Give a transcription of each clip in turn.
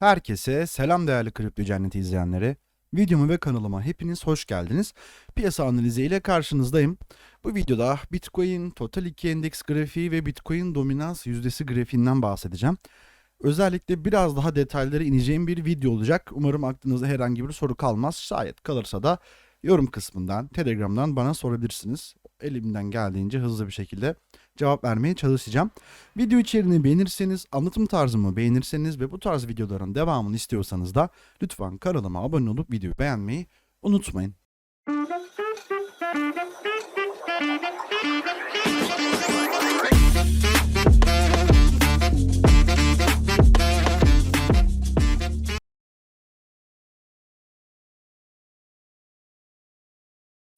Herkese selam değerli Kripto Cenneti izleyenleri. Videomu ve kanalıma hepiniz hoş geldiniz. Piyasa analizi ile karşınızdayım. Bu videoda Bitcoin Total 2 Endeks grafiği ve Bitcoin dominans yüzdesi grafiğinden bahsedeceğim. Özellikle biraz daha detaylara ineceğim bir video olacak. Umarım aklınızda herhangi bir soru kalmaz. Şayet kalırsa da yorum kısmından, Telegram'dan bana sorabilirsiniz. Elimden geldiğince hızlı bir şekilde cevap vermeye çalışacağım. Video içeriğini beğenirseniz, anlatım tarzımı beğenirseniz ve bu tarz videoların devamını istiyorsanız da lütfen kanalıma abone olup videoyu beğenmeyi unutmayın.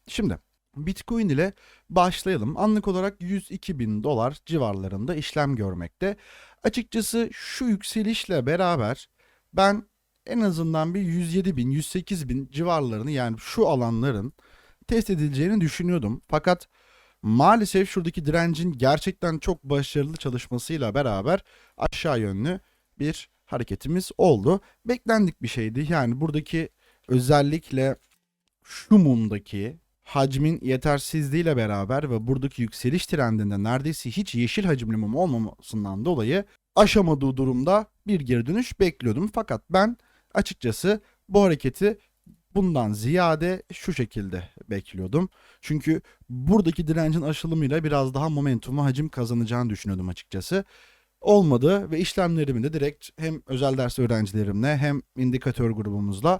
Şimdi Bitcoin ile başlayalım. Anlık olarak 102 bin dolar civarlarında işlem görmekte. Açıkçası şu yükselişle beraber ben en azından bir 107 bin, 108 bin civarlarını yani şu alanların test edileceğini düşünüyordum. Fakat maalesef şuradaki direncin gerçekten çok başarılı çalışmasıyla beraber aşağı yönlü bir hareketimiz oldu. Beklendik bir şeydi. Yani buradaki özellikle şu mumdaki hacmin yetersizliğiyle beraber ve buradaki yükseliş trendinde neredeyse hiç yeşil hacimli mum olmamasından dolayı aşamadığı durumda bir geri dönüş bekliyordum. Fakat ben açıkçası bu hareketi bundan ziyade şu şekilde bekliyordum. Çünkü buradaki direncin aşılımıyla biraz daha momentumu hacim kazanacağını düşünüyordum açıkçası. Olmadı ve işlemlerimi de direkt hem özel ders öğrencilerimle hem indikatör grubumuzla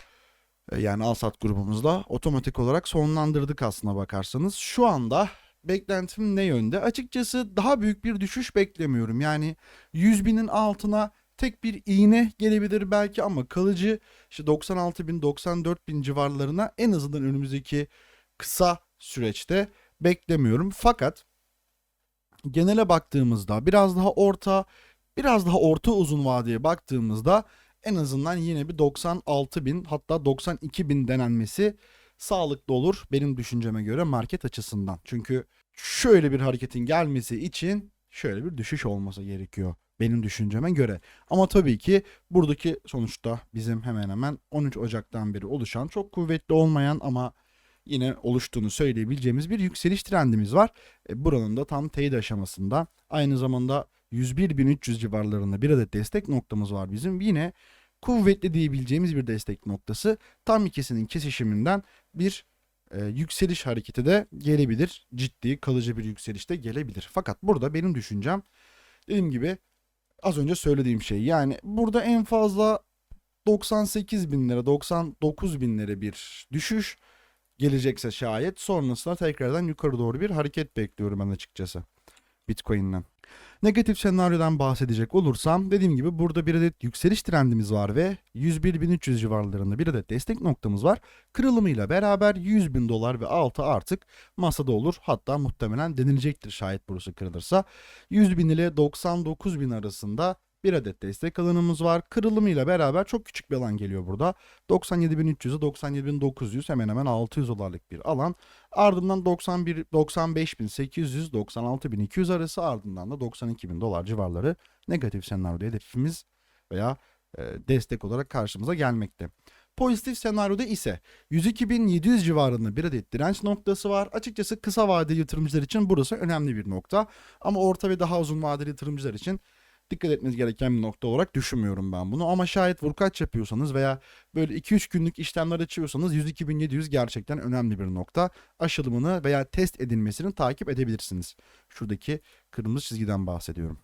yani Alsat grubumuzla otomatik olarak sonlandırdık aslına bakarsanız. Şu anda beklentim ne yönde? Açıkçası daha büyük bir düşüş beklemiyorum. Yani 100 binin altına tek bir iğne gelebilir belki ama kalıcı işte 96 bin 94 bin civarlarına en azından önümüzdeki kısa süreçte beklemiyorum. Fakat genele baktığımızda biraz daha orta biraz daha orta uzun vadeye baktığımızda en azından yine bir 96 bin hatta 92 bin denenmesi sağlıklı olur benim düşünceme göre market açısından. Çünkü şöyle bir hareketin gelmesi için şöyle bir düşüş olması gerekiyor benim düşünceme göre. Ama tabii ki buradaki sonuçta bizim hemen hemen 13 Ocak'tan beri oluşan çok kuvvetli olmayan ama yine oluştuğunu söyleyebileceğimiz bir yükseliş trendimiz var. E, buranın da tam teyit aşamasında aynı zamanda 101.300 civarlarında bir adet destek noktamız var bizim. Yine kuvvetli diyebileceğimiz bir destek noktası. Tam ikisinin kesişiminden bir e, yükseliş hareketi de gelebilir. Ciddi kalıcı bir yükseliş de gelebilir. Fakat burada benim düşüncem dediğim gibi az önce söylediğim şey. Yani burada en fazla 98 bin lira 99 bin lira bir düşüş gelecekse şayet sonrasında tekrardan yukarı doğru bir hareket bekliyorum ben açıkçası Bitcoin'den. Negatif senaryodan bahsedecek olursam dediğim gibi burada bir adet yükseliş trendimiz var ve 101.300 civarlarında bir adet destek noktamız var. Kırılımıyla beraber 100 bin dolar ve altı artık masada olur. Hatta muhtemelen denilecektir şayet burası kırılırsa. 100 bin ile 99 bin arasında bir adet destek alanımız var. Kırılımıyla beraber çok küçük bir alan geliyor burada. 97.300'e 97.900 hemen hemen 600 dolarlık bir alan. Ardından 91 95.800 96.200 arası ardından da 92.000 dolar civarları negatif senaryoda hedefimiz veya e, destek olarak karşımıza gelmekte. Pozitif senaryoda ise 102.700 civarında bir adet direnç noktası var. Açıkçası kısa vadeli yatırımcılar için burası önemli bir nokta. Ama orta ve daha uzun vadeli yatırımcılar için dikkat etmeniz gereken bir nokta olarak düşünmüyorum ben bunu. Ama şayet vurkaç yapıyorsanız veya böyle 2-3 günlük işlemler açıyorsanız 102.700 gerçekten önemli bir nokta. Aşılımını veya test edilmesini takip edebilirsiniz. Şuradaki kırmızı çizgiden bahsediyorum.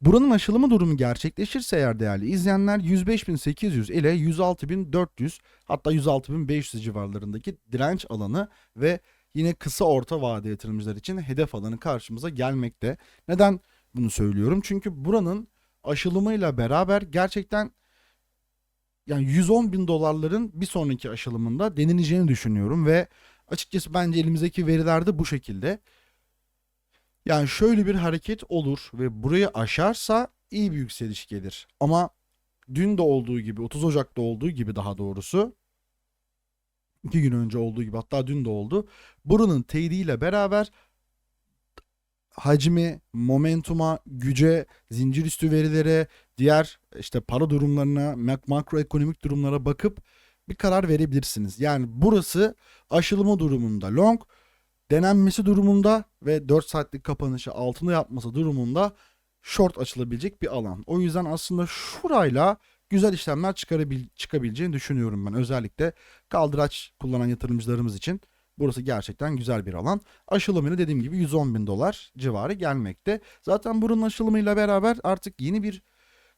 Buranın aşılımı durumu gerçekleşirse eğer değerli izleyenler 105.800 ile 106.400 hatta 106.500 civarlarındaki direnç alanı ve yine kısa orta vade yatırımcılar için hedef alanı karşımıza gelmekte. Neden bunu söylüyorum? Çünkü buranın aşılımıyla beraber gerçekten yani 110 bin dolarların bir sonraki aşılımında denileceğini düşünüyorum ve açıkçası bence elimizdeki veriler de bu şekilde. Yani şöyle bir hareket olur ve burayı aşarsa iyi bir yükseliş gelir. Ama dün de olduğu gibi 30 Ocak'ta olduğu gibi daha doğrusu iki gün önce olduğu gibi hatta dün de oldu. Buranın teyidiyle beraber hacmi, momentuma, güce, zincir üstü verilere, diğer işte para durumlarına, mak- makroekonomik durumlara bakıp bir karar verebilirsiniz. Yani burası aşılımı durumunda long, denenmesi durumunda ve 4 saatlik kapanışı altında yapması durumunda short açılabilecek bir alan. O yüzden aslında şurayla güzel işlemler çıkarabil çıkabileceğini düşünüyorum ben. Özellikle kaldıraç kullanan yatırımcılarımız için burası gerçekten güzel bir alan. Aşılımını dediğim gibi 110 bin dolar civarı gelmekte. Zaten bunun aşılımıyla beraber artık yeni bir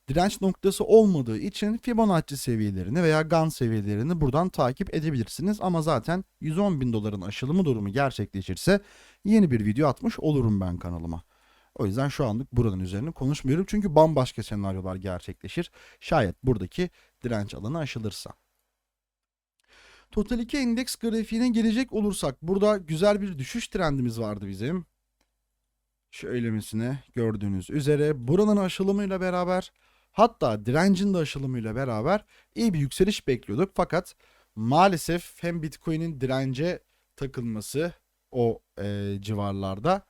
direnç noktası olmadığı için Fibonacci seviyelerini veya GAN seviyelerini buradan takip edebilirsiniz. Ama zaten 110 bin doların aşılımı durumu gerçekleşirse yeni bir video atmış olurum ben kanalıma. O yüzden şu anlık buranın üzerine konuşmuyorum. Çünkü bambaşka senaryolar gerçekleşir. Şayet buradaki direnç alanı aşılırsa. Total 2 endeks grafiğine gelecek olursak burada güzel bir düşüş trendimiz vardı bizim. Şöylemesine gördüğünüz üzere buranın aşılımıyla beraber hatta direncin de aşılımıyla beraber iyi bir yükseliş bekliyorduk. Fakat maalesef hem Bitcoin'in dirence takılması o e, civarlarda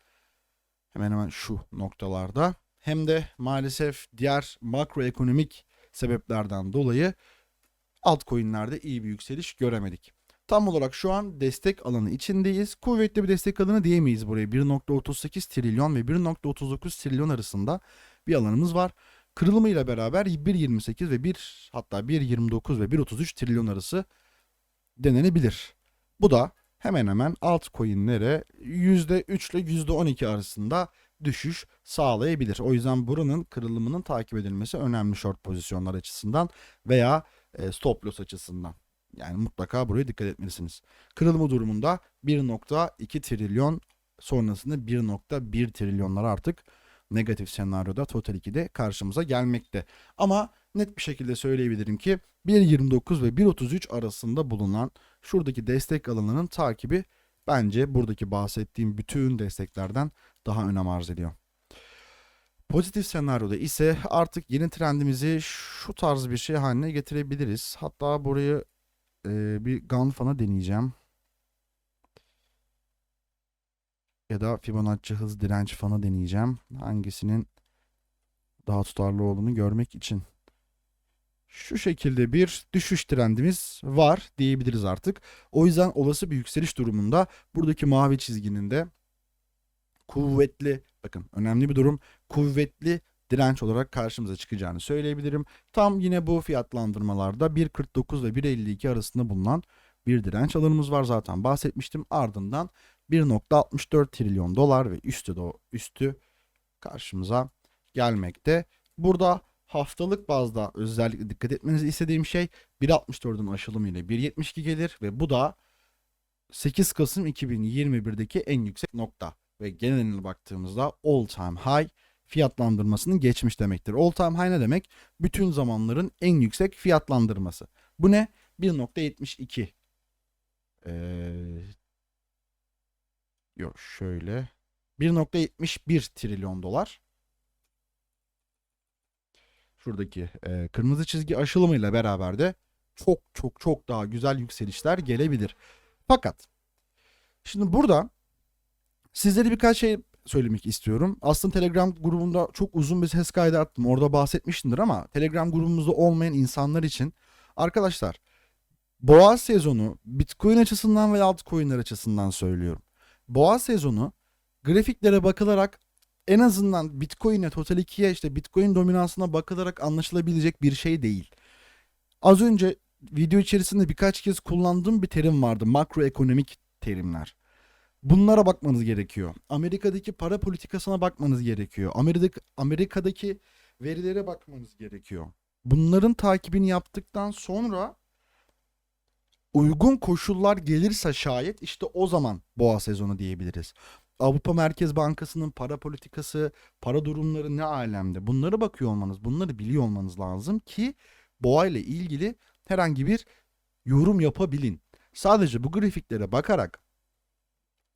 hemen hemen şu noktalarda hem de maalesef diğer makroekonomik sebeplerden dolayı altcoin'lerde iyi bir yükseliş göremedik. Tam olarak şu an destek alanı içindeyiz. Kuvvetli bir destek alanı diyemeyiz buraya. 1.38 trilyon ve 1.39 trilyon arasında bir alanımız var. Kırılımıyla beraber 1.28 ve 1 hatta 1.29 ve 1.33 trilyon arası denenebilir. Bu da hemen hemen altcoin'lere %3 ile %12 arasında düşüş sağlayabilir. O yüzden buranın kırılımının takip edilmesi önemli short pozisyonlar açısından veya e, stop loss açısından. Yani mutlaka buraya dikkat etmelisiniz. Kırılma durumunda 1.2 trilyon sonrasında 1.1 trilyonlar artık negatif senaryoda Total 2'de karşımıza gelmekte. Ama net bir şekilde söyleyebilirim ki 1.29 ve 1.33 arasında bulunan şuradaki destek alanının takibi bence buradaki bahsettiğim bütün desteklerden daha önem arz ediyor. Pozitif senaryoda ise artık yeni trendimizi şu tarz bir şey haline getirebiliriz. Hatta burayı e, bir gun fan'a deneyeceğim. Ya da Fibonacci hız direnç fanı deneyeceğim. Hangisinin daha tutarlı olduğunu görmek için. Şu şekilde bir düşüş trendimiz var diyebiliriz artık. O yüzden olası bir yükseliş durumunda buradaki mavi çizginin de kuvvetli bakın önemli bir durum kuvvetli direnç olarak karşımıza çıkacağını söyleyebilirim. Tam yine bu fiyatlandırmalarda 1.49 ve 1.52 arasında bulunan bir direnç alanımız var zaten bahsetmiştim. Ardından 1.64 trilyon dolar ve üstü de üstü karşımıza gelmekte. Burada haftalık bazda özellikle dikkat etmenizi istediğim şey 1.64'ün aşılımı ile 1.72 gelir ve bu da 8 Kasım 2021'deki en yüksek nokta ve geneline baktığımızda all time high fiyatlandırmasının geçmiş demektir. All time high ne demek? Bütün zamanların en yüksek fiyatlandırması. Bu ne? 1.72 ee, yok şöyle 1.71 trilyon dolar. Şuradaki e, kırmızı çizgi aşılımıyla beraber de çok çok çok daha güzel yükselişler gelebilir. Fakat şimdi burada sizlere birkaç şey söylemek istiyorum. Aslında Telegram grubunda çok uzun bir ses kaydı attım. Orada bahsetmiştimdir ama Telegram grubumuzda olmayan insanlar için arkadaşlar Boğa sezonu Bitcoin açısından ve altcoin'ler açısından söylüyorum. Boğa sezonu grafiklere bakılarak en azından Bitcoin'e Total 2'ye işte Bitcoin dominansına bakılarak anlaşılabilecek bir şey değil. Az önce video içerisinde birkaç kez kullandığım bir terim vardı. Makroekonomik terimler. Bunlara bakmanız gerekiyor. Amerika'daki para politikasına bakmanız gerekiyor. Amerika, Amerika'daki verilere bakmanız gerekiyor. Bunların takibini yaptıktan sonra uygun koşullar gelirse şayet işte o zaman boğa sezonu diyebiliriz. Avrupa Merkez Bankası'nın para politikası, para durumları ne alemde? Bunları bakıyor olmanız, bunları biliyor olmanız lazım ki boğa ile ilgili herhangi bir yorum yapabilin. Sadece bu grafiklere bakarak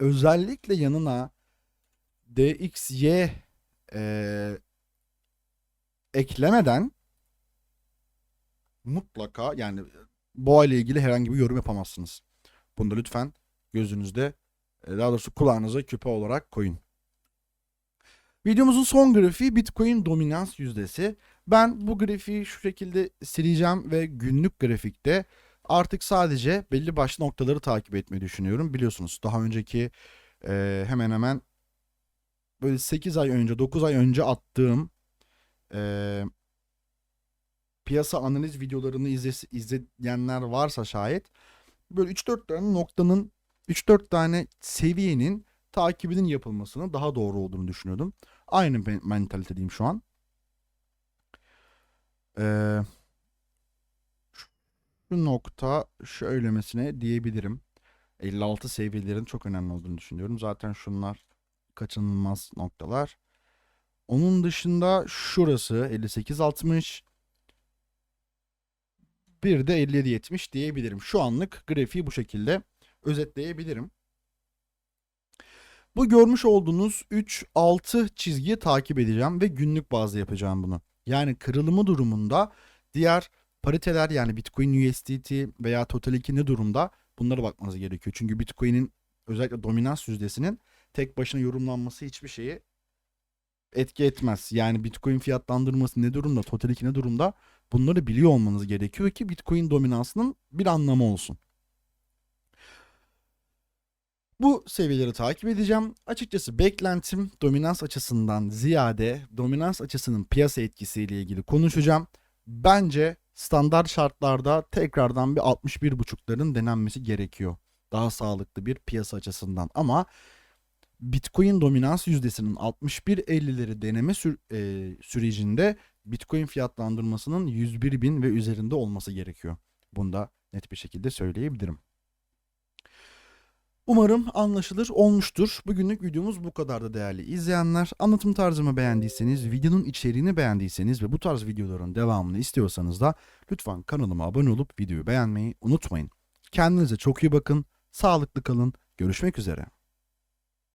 özellikle yanına DXY e, eklemeden mutlaka yani boğa ile ilgili herhangi bir yorum yapamazsınız. Bunu da lütfen gözünüzde e, daha doğrusu kulağınıza küpe olarak koyun. Videomuzun son grafiği Bitcoin dominans yüzdesi. Ben bu grafiği şu şekilde sileceğim ve günlük grafikte artık sadece belli başlı noktaları takip etmeyi düşünüyorum. Biliyorsunuz daha önceki e, hemen hemen böyle 8 ay önce 9 ay önce attığım e, piyasa analiz videolarını izle, izleyenler varsa şayet böyle 3-4 tane noktanın 3-4 tane seviyenin takibinin yapılmasının daha doğru olduğunu düşünüyordum. Aynı men- mentalitedeyim şu an. Ee, şu nokta şöylemesine diyebilirim. 56 seviyelerin çok önemli olduğunu düşünüyorum. Zaten şunlar kaçınılmaz noktalar. Onun dışında şurası 58-60. Bir de 57-70 diyebilirim. Şu anlık grafiği bu şekilde özetleyebilirim. Bu görmüş olduğunuz 3-6 çizgiyi takip edeceğim ve günlük bazda yapacağım bunu. Yani kırılımı durumunda diğer pariteler yani Bitcoin USDT veya Total 2 ne durumda bunlara bakmanız gerekiyor. Çünkü Bitcoin'in özellikle dominans yüzdesinin tek başına yorumlanması hiçbir şeyi etki etmez. Yani Bitcoin fiyatlandırması ne durumda, Total 2 ne durumda bunları biliyor olmanız gerekiyor ki Bitcoin dominansının bir anlamı olsun. Bu seviyeleri takip edeceğim. Açıkçası beklentim dominans açısından ziyade dominans açısının piyasa etkisiyle ilgili konuşacağım. Bence standart şartlarda tekrardan bir 61.5'ların denenmesi gerekiyor. Daha sağlıklı bir piyasa açısından ama Bitcoin dominans yüzdesinin 61.50'leri deneme sür- e, sürecinde Bitcoin fiyatlandırmasının 101 bin ve üzerinde olması gerekiyor. Bunu da net bir şekilde söyleyebilirim. Umarım anlaşılır olmuştur. Bugünlük videomuz bu kadar da değerli izleyenler. Anlatım tarzımı beğendiyseniz, videonun içeriğini beğendiyseniz ve bu tarz videoların devamını istiyorsanız da lütfen kanalıma abone olup videoyu beğenmeyi unutmayın. Kendinize çok iyi bakın, sağlıklı kalın, görüşmek üzere.